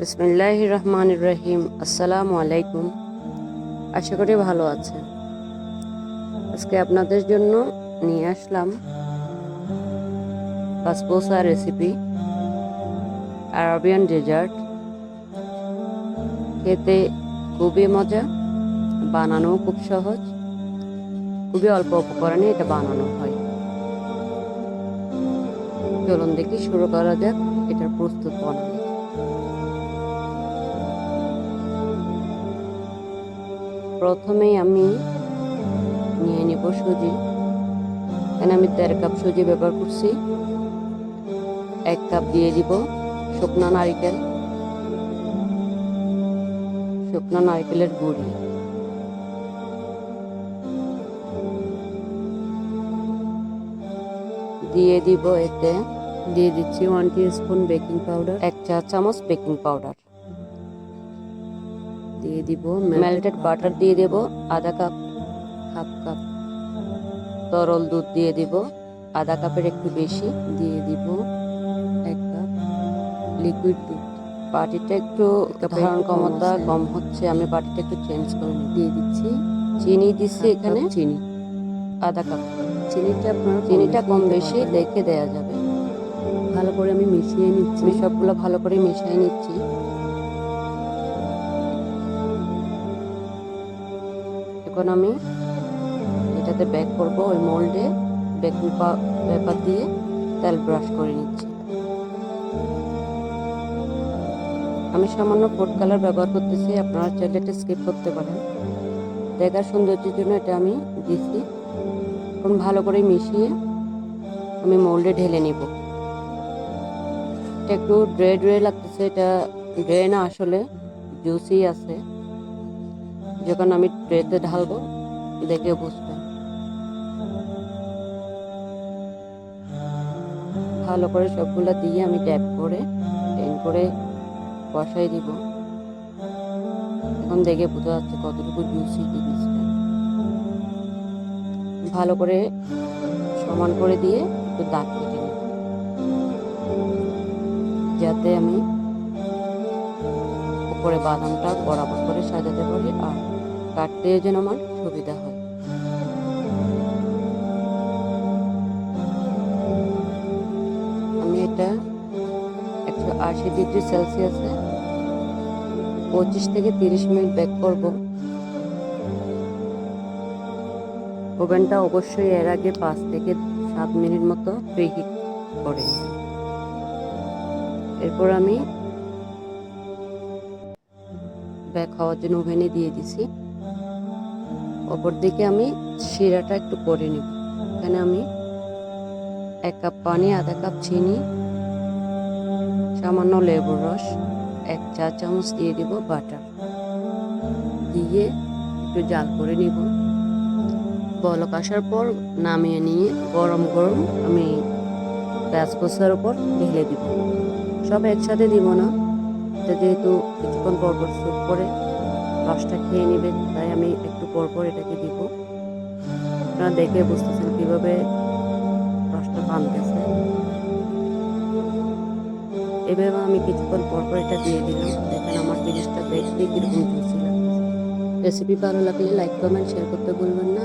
বিসমিল্লাহ রহমান রহিম আসসালামু আলাইকুম আশা করি ভালো আছেন। আজকে আপনাদের জন্য নিয়ে আসলাম পাসপোসা রেসিপি, আরবিয়ান ডেজার্ট। খেতে খুবই মজা বানানো খুব সহজ। খুবই অল্প উপকরণে এটা বানানো হয়। চলুন দেখি, শুরু করা যাক, এটার প্রস্তুত প্রণালী প্রথমেই আমি নিয়ে নিব সুজি। এখানে আমি দেড় কাপ সুজি ব্যবহার করছি। এক কাপ দিয়ে দিব শুকনো নারিকেল। শুকনো নারিকেলের গুঁড়ি। দিয়ে দিব এতে, দিয়ে দিচ্ছি ওয়ান স্পুন বেকিং পাউডার এক চা চামচ বেকিং পাউডার দিয়ে দিব মেল্টেড বাটার দিয়ে দেব আধা কাপ হাফ কাপ তরল দুধ দিয়ে দিব আধা কাপের একটু বেশি দিয়ে দিব এক কাপ লিকুইড দুধ। বাটিটা একটু ধারণ ক্ষমতা কম হচ্ছে আমি বাটিটা একটু চেঞ্জ করে দিয়ে দিচ্ছি। চিনি দিচ্ছি এখানে। চিনি। আধা কাপ চিনিটা আপনার চিনিটা কম বেশি দেখে দেয়া যাবে। ভালো করে আমি মিশিয়ে নিচ্ছি। সবগুলো ভালো করে মিশিয়ে নিচ্ছি। এখন আমি এটাতে ব্যাক করব, ওই মোল্ডে বেকিং পেপার দিয়ে তেল ব্রাশ করে নিচ্ছি। আমি সামান্য ফুড কালার ব্যবহার করতেছি, আপনারা চাইলে এটা স্কিপ করতে পারেন। দেখার সৌন্দর্যের জন্য এটা আমি দিচ্ছি। এখন ভালো করে মিশিয়ে আমি মোল্ডে ঢেলে নিব। এটা একটু ড্রে ড্রে লাগতেছে, এটা ড্রে না, আসলে জুসি আছে। যখন আমি ট্রেতে ঢালবো, দেখে বুঝবেন ভালো করে সবগুলো দিয়ে আমি ট্যাপ করে টেন করে বসাই দিব। এখন দেখে বোঝা যাচ্ছে কতটুকু জুসি জিনিসটা। ভালো করে সমান করে দিয়ে একটু দাগ কেটে নিব। যাতে আমি উপরে বাদামটা বরাবর করে সাজাতে পারি আর কাটতে যেন আমার সুবিধা হয়। আমি এটা একশো আশি ডিগ্রি সেলসিয়াসে পঁচিশ থেকে তিরিশ মিনিট বেক করব। ওভেনটা অবশ্যই এর আগে পাঁচ থেকে সাত মিনিট মতো প্রিহিট করে এরপর আমি ব্যাক হওয়ার জন্য ওভেনে দিয়ে দিছি। অপর দিকে আমি শিরাটা একটু করে নিব। এখানে আমি এক কাপ পানি, আধা কাপ চিনি, সামান্য লেবুর রস, এক চা চামচ দিয়ে দিব বাটার। দিয়ে একটু জাল করে নিব। বলক আসার পর নামিয়ে নিয়ে গরম গরম আমি গাছগোছার উপর ঢেলে দিব। সব একসাথে দিব না যেহেতু কিছুক্ষণ পর পর স্যুপ করে রসটা খেয়ে নেবেন, তাই আমি একটু পর পর এটাকে দিব। আপনারা দেখে বুঝতেছেন কীভাবে রসটা পানতেছে এভাবে আমি কিছুক্ষণ পরপর পর এটা দিয়ে দিলাম। দেখেন আমার জিনিসটা দেখতে কীরকম জুসি লাগছে রেসিপি ভালো লাগলে লাইক, কমেন্ট, শেয়ার করতে ভুলবেন না।